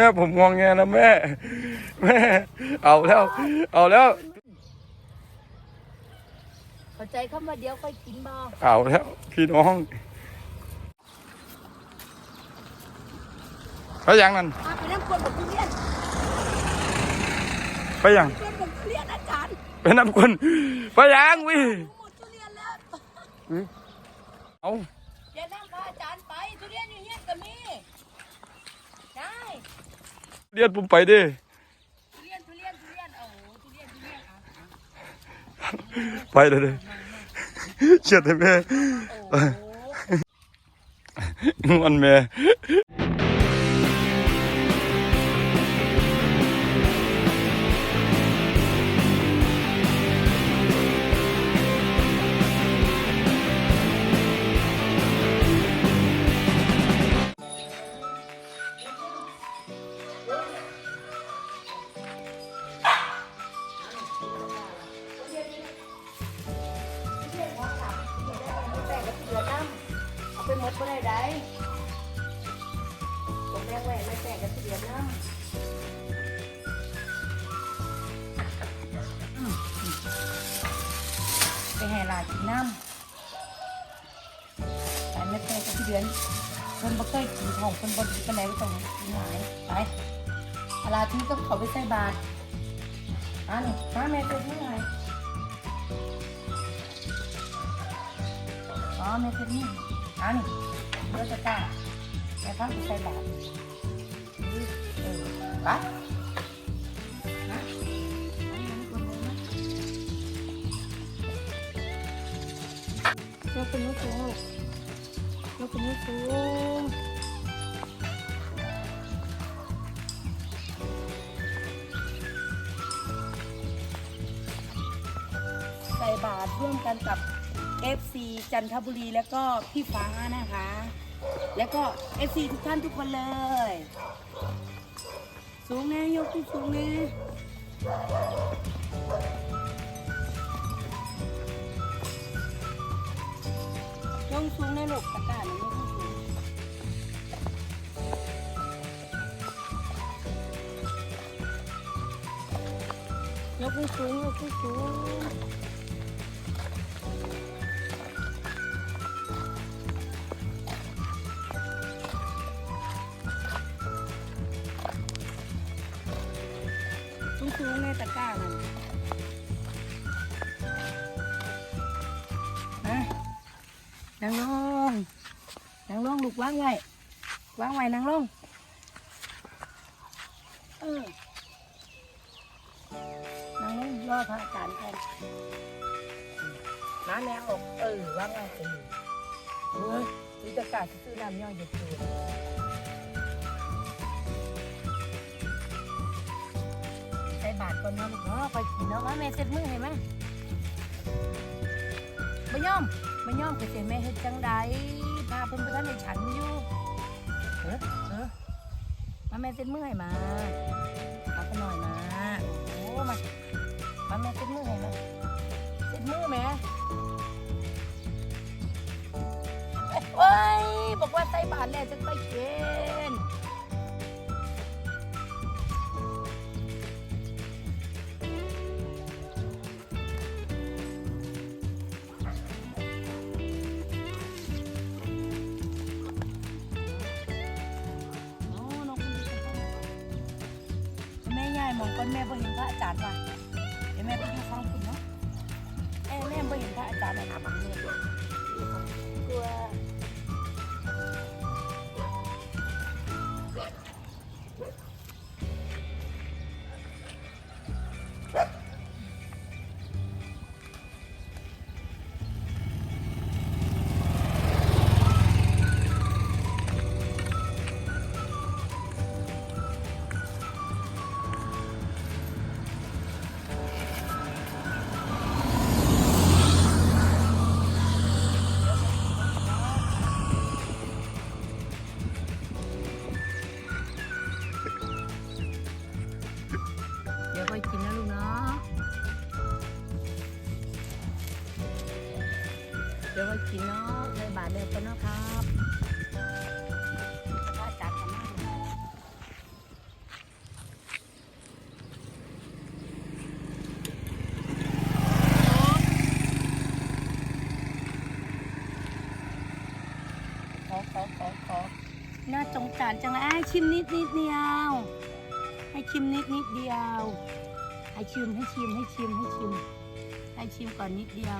ม่ผมงองแงนะแม่ แม่ เอาแล้ว เอาแล้ว เข้าใจคำว่าเดียวค่อยกินบ่เอาแล้วพี่น้องไปยังนั่นมาไปน้ำกวนกับทุเรียนไปยังกวนกับทุเรียนอาจารย์ไปน้ำคนไปยังวิหมดทุเรียนแล้วเอาเดี๋ยวนั่งพาอาจารย์ไปทุเรียนอยู่เฮียนก็มีได้ เรียนผมไปดิทุเรียนทุเรียนทุเรียนโอ้โหทุเรียนทุเรียนอะอะไปเลยดิเชียดให้แม่โอ้โห มันแม่ ให้หลานกินน้ำแต่ไม่แต่ก็เดือนเพิ่นบ่เคยกินของเพิ่นบ่ดีปานใดก็ต้องกินหลายไปเวลาที่ต้องเขาไปใส่บาตรอ่านี่มาแม่เป็นยังไงอ๋อแม่เป็นนี่อ่านี่เลือดจะกล้าแม่พักไปใส่บาตรเออไป กเป็นนิ้วสูงยกเป็นนิ้วสูงใส่บาตรร่วมกันกับ FC จันทบุรีแล้วก็พี่ฟ้านะคะ แล้วก็ FC ทุกท่านทุกคนเลย สูงแน่ยกขึ้นสูงแน่ยกสูงแน่ลูกตะกร้าหนูยกขึ้นสูงยกขึ้นสูงยกขึ้นสูงสูง นางลงนางลงลูกว่างไว้วางไว้นางลงเออนางลงรอพระอาจารย์กันน้าแนวออกเออว่างไว้เออเฮ้ยนี่ตกร้าซื้อน้ำย่อยหยุดตัวใส่บาทก่อนนะลูกเนาะไปกินเนาะว่าแม่เซ็ตมือให้ไหมไม่ยอม ไม่ยอมไปเสียแม่เฮ็ดจังใดพาเพิ่นไปท่านในฉันอยู่เออเออมาแม่เซ็ตมือให้มาเอาไปหน่อยมาโอ้มามาแม่เซ็ตมือให้มาเซ็ตมือแม่เอ้ยบอกว่าใส่บาทแล้วจะไปเกณ น่าจงจานจังเลยให้ชิมนิดนิดเดียวให้ชิมนิดนิดเดียวให้ชิมให้ชิมให้ชิมให้ชิมให้ชิมก่อนนิดเดียว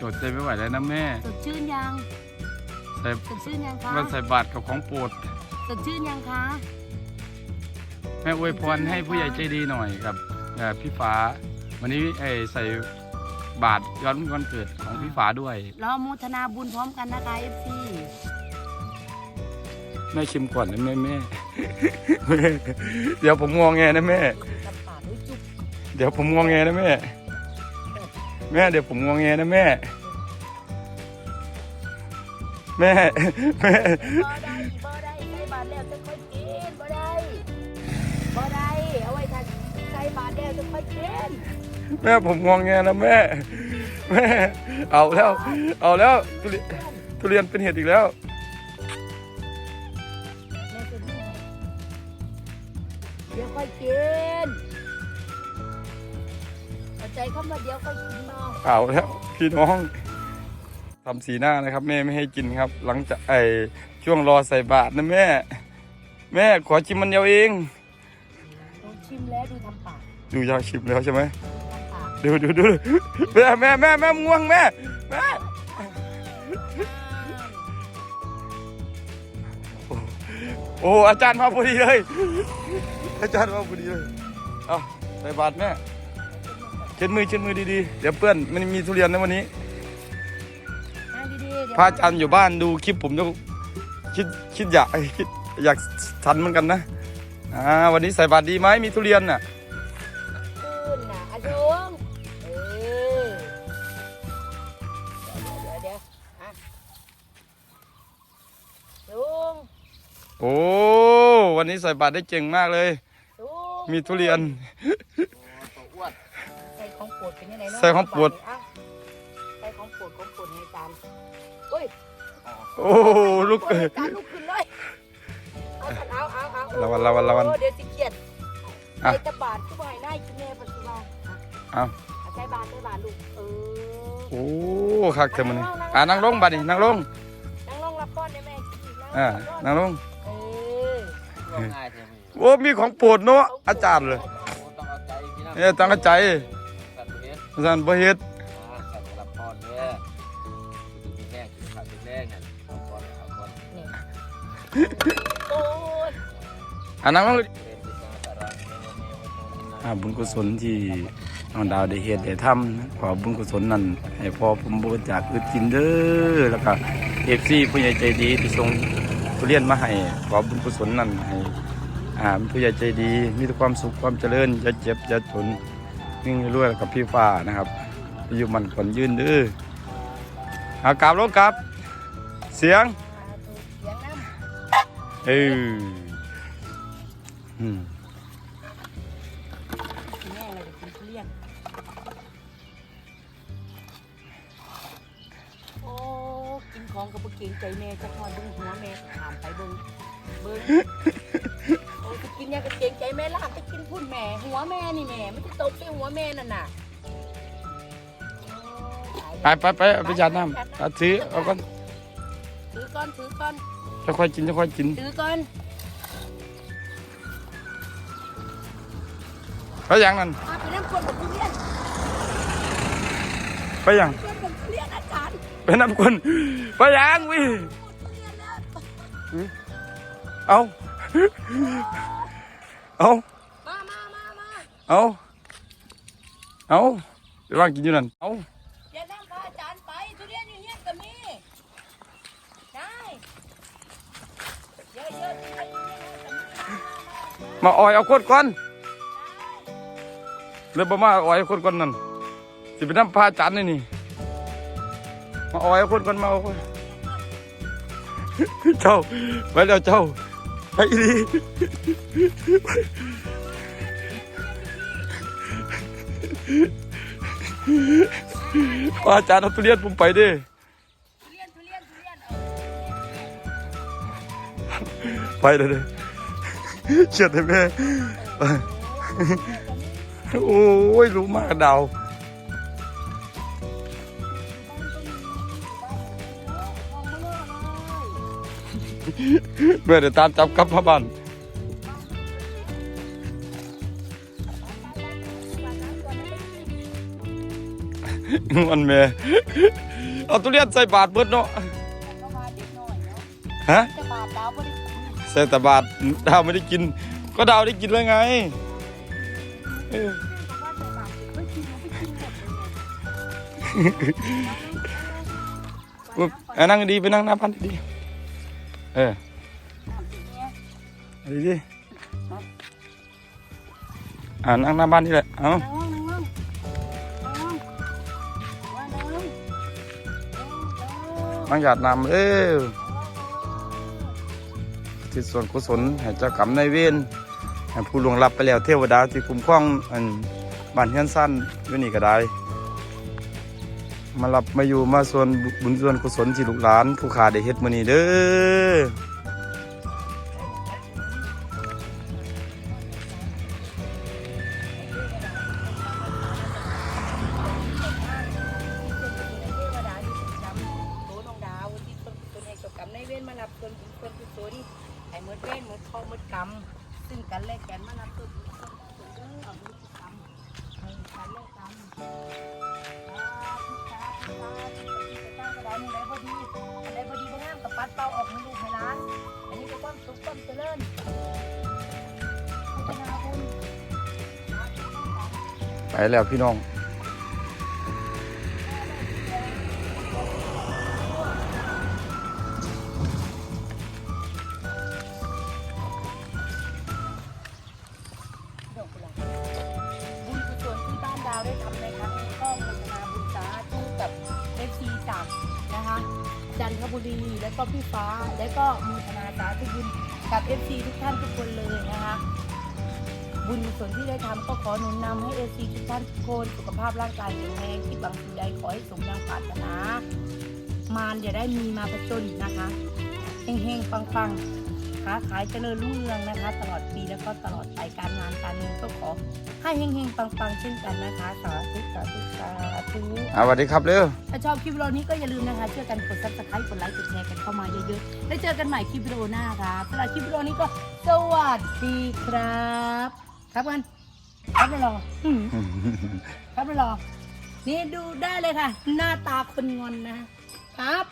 จดใจไม่ไหวแล้วนะแม่สดชื่นยังใส่สดชื่นยังคะมาใส่บาตรกับของโปรดสดชื่นยังคะแม่อวยพรให้ผู้ใหญ่ใจดีหน่อยกับเอ่อพี่ฟ้า วันนี้เอ่อใส่บาตรย้อนวันเกิดของพี่ฟ้าด้วย รอมุทนาบุญพร้อมกันนะคะเอฟซี แม่ชิมก่อนนะแม่แม่เดี๋ยวผมงวงแงนะแม่ทำปากด้วยจุ๊บเดี๋ยวผมงวงแงนะแม่ แม่เดี๋ยวผมงวงแงนะแม่ แม่แม่บ่ได้บ่ได้ใส่บาทแล้วจะค่อยกินบ่ได้บ่ได้เอาไว้ทันใส่บาทแล้วจะค่อยกินแม่ผมงวงแงนะแม่ แม่ เอาแล้ว เอาแล้วทุเรียนทุเรียนเป็นเหตุอีกแล้ว เข้าใจคำว่าเดี๋ยวค่อยกินเนาะเอาแล้วพี่น้องทำสีหน้านะครับ แม่ไม่ให้กินครับ หลังจากไอช่วงรอใส่บาตรนะแม่ แม่ขอชิมมันเดียวเองดูชิมแล้วดูทำปากดูอยากชิมแล้วใช่ไหมทำปากดูดูดูแม่แม่แม่แม่ง่วงแม่แม่โอ้อาจารย์มาพอดีเลย อาจารย์มาพอดีเลยเอาใส่บาตรแม่ เช็ดมือเช็ดมือดีๆ เดี๋ยวเปื้อนมันมีทุเรียนนะวันนี้ นั่งดีๆเดี๋ยวพระอาจารย์อยู่บ้านดูคลิปผมต้องคิดคิดอยากคิดอยากทันเหมือนกันนะอ่าวันนี้ใส่บาตรดีไหมมีทุเรียนน่ะขึ้นนะอาชุงเออเดี๋ยวเดี๋ยวเดี๋ยวอะลุงโอ้วันนี้ใส่บาตรได้เก่งมากเลย ลุงมีทุเรียนใส่ของโปรดเป็นยังไงเนาะใส่ของโปรดอะใส่ของโปรดของโปรดให้ตามเฮ้ยโอ้ลูกโปรดให้ตามลูกขึ้นเลยเอาเอาเอาเอาระวังระวังระวังโอ้เดี๋ยวสิเกียดอะ ใส่ตะบาดก็บ่ให้ได้กินแม่ปัจจุบันอะเอาใส่บาทใส่บาทลูกเออ โอ้คักเต็มมันนี่อ่านั่งลงบัดนี่นั่งลงนั่งลงรับป้อนได้แม่กินแล้วอ่านั่งลงเออก็ง่ายใช่ไหมโอ้มีของโปรดเนาะอาจารย์เลยต้องเอาใจพี่น้องเนี่ยตั้งใจสัตว์เลี้ยง อาจารย์บ่เฮ็ดอ่าสัตว์รับพรเนี่ยคือมีแห้งคือขาดเป็นแรงเนี่ยเอาก่อนเอาก่อนนี่โอ้ยอ่านั่งลงเป็นปิศาจาระเนวเนวโตนินาอ่าบุญกุศลที่น้องดาวได้เฮ็ดได้ทำขอบุญกุศลนั้นให้พ่อผมบริจาคอึดกินเด้อแล้วก็เอฟซีผู้ใหญ่ใจดีที่ส่งทุเรียนมาให้ขอบุญกุศลนั้นให้อ่าผู้ใหญ่ใจดีมีแต่ความสุขความเจริญอย่าเจ็บอย่าจน นิ่งรวยกับพี่ฟ้านะครับ อยู่มันก่อนยืนเด้ออากราบลงครับ เสียงมาดูเสียงน้เอออืมำกินแม่เลยเดี๋ยวกินทุเรียนโอ้กินของกับเกรงใจแม่จะพอดึงหัวแม่ถามไปเบิ้งเบิ้งโอ้จะกินยังกับเกรงใจแม่ลากไปกิน พุ่นแม่หัวแม่นี่แม่ไม่ได้ตกไปหัวแม่นั่นน่ะโอ้ตายไปไปไปเอาไปจานน้ำเอาถือเอาก่อนถือก้อนถือก้อนจะค่อยกินจะค่อยกินถือก้อนไปอย่างนั้นมาไปน้ำคนกับทุเรียนไปอย่างคนกับทุเรียนอาจารย์ไปน้ำคนไปอย่างวิทุเรียนแล้วเอาเอามามามามา เอาเอาไปว่างกินอยู่นั่นเอาอย่านั่งพาอาจารย์ไปทุเรียนอยู่เฮียนกับมีได้เยอะเยอะๆทุเรียนอยู่เฮียนกับมีมาอ่อยเอาคนก่อนเลยบ่มาอ่อยเอาคนก่อนนั่นสิไปน้ำพาจันนี่นี่มาอ่อยเอาคนก่อนมาเอาคนเจ้าไปแล้วเจ้าไปดี พระอาจารย์เอาทุเรียนผมไปด้ทุเรียนทุเรียนทุเรียนเออไปเลยเด้เฉียดเลยแม่โอ้ยรู้มากดาวมองมาเลยเมื่อเดี๋ยวตามจับกลับมาบ้าน มันแม่เอาทุเรียนใส่บาทเบิดเนาะก็มาเด็กน้อยเนาะฮะจะบาดดาวบ่ได้กินใส่แต่บาทดาวไม่ได้กิน ก็ดาวได้กินแล้วไงเออบอกว่าจะบาดเฮ้ยกินแล้วไม่กินหมดเลยอุ๊ยเอานั่งดีไปนั่งหน้าบ้านดีๆเออเอาดีอ่านั่งหน้าบ้านนี่แหละเอา นั่ง นั่งหยาดน้ำเอ้ยที่ส่วนกุศลให้เจ้ากรรมนายเวรให้ผู้ลวงลับไปแล้วเทวดาที่คุ้มครองอันบ้านเฮือนสั้นอยู่นี่ก็ได้ มารับมาอยู่มาส่วนบุญส่วนกุศลที่ลูกหลาน ผู้ขาได้เฮ็ดมื้อนี้เด้อ เวรเมื่อทองเมื่อกรรมซึ่งกันและกันมารับตนบุญตนกุศลเด้อเอาบุญกรรมให้กันและกันสาธุสาธุสาธุสาธุสาธุได้มือดบ่ดีอันใดบ่ดีบ่งามกับปัดเป่าออกให้ลูกให้หลาน อันนี้ก็ความสุขความเจริญไปแล้วพี่น้อง แล้ก็พี่ฟ้า แล้ก็โมทนาสาธุบุญกับเอฟซีทุกท่านทุกคนเลยนะคะบุญส่วนที่ได้ทำก็ขอหนุนนำให้เอฟซีทุกท่านทุกคนสุขภาพร่างกายแข็งแรงที่บางสิ่งใดขอให้สมดังปรารถนา มารอย่าได้มีมาประจนนะคะเฮงๆปังๆ ค้าขายเจริญรุ่งเรืองนะคะ ตลอดปีแล้วก็ตลอดไปการงานการเงินก็ขอให้เฮงๆปังๆเช่นกันนะคะสาธุสาธุสาธุอ่าสวัสดีครับเร็วถ้าชอบคลิปวิดีโอนี้ก็อย่าลืมนะคะช่วยกันกดซับสไครต์กดไลค์กดแชร์กันเข้ามาเยอะๆแล้วเจอกันใหม่คลิปวิดีโอหน้าครับสำหรับคลิปวิดีโอนี้ก็สวัสดีครับ ครับกันครับไม่รออืมครับไม่รอนี่ดูได้เลยค่ะ หน้าตาคนงอนนะครับ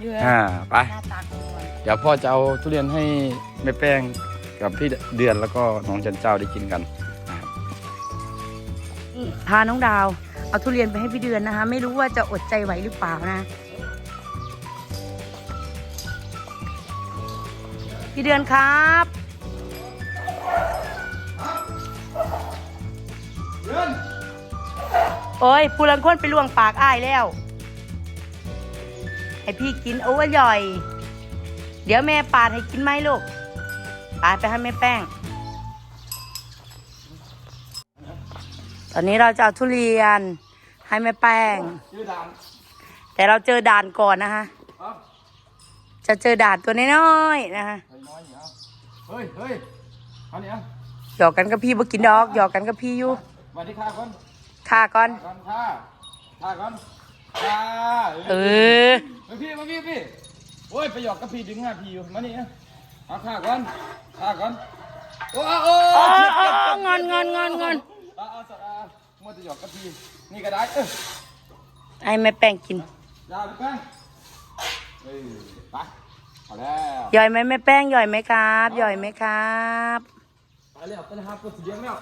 เยอะอ่าไป หน้าตาคนงอนเดี๋ยวพ่อจะเอาทุเรียนให้แม่แป้งกับพี่เดือนแล้วก็น้องจันเจ้าได้กินกันนะครับนี่พาน้องดาว เอาทุเรียนไปให้พี่เดือนนะคะ ไม่รู้ว่าจะอดใจไหวหรือเปล่านะ พี่เดือนครับ โอ้ยผู้ลังคนไปลวงปากอ้ายแล้ว ให้พี่กินโอ้ยย่อย เดี๋ยวแม่ปาดให้กินไหมลูก ปาดไปให้แม่แป้ง ตอนนี้เราจะเอาทุเรียน ให้แม่แป้ง ชื่อดังแต่เราเจอด่านก่อนนะคะครับจะเจอด่านตัวน้อยๆนะคะน้อยเนี่ยเฮ้ยเฮ้ยเอาเนี่ยหยอกกันกับพี่บ่กินดอก หยอกกันกับพี่อยู่สวัสดีค่ะก่อน ค่าก่อน ก่อนค่ะค่ะก่อน ค่ะเออมาพี่มาพี่พี่โอ้ยไปหยอกกับพี่ดึงหน้าพี่อยู่มานี่นะเอาก่อนค่ะก่อนโอ้โอ้โอ้โอ้งอนงอนงอนงอนเอาเอาสักเอามัวจะหยอกกับพี่นี่ก็ได้เออให้แม่แป้งกินยาวไปแป้งเออไปพอาแล้วย่อยไหมแม่แป้งย่อยไหมครับย่อยไหมครับไปแล้วไปแล้วครับกดสีเดียวแล้ว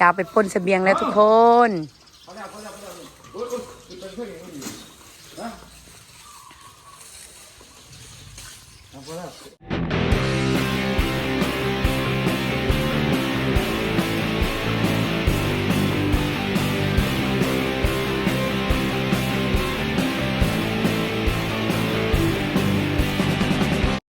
ดาวไปปล้นเสบียงแล้วทุกคนพอแล้วพอแล้วพอแล้วโอ้ยโอ้ยเป็นเพื่อน อ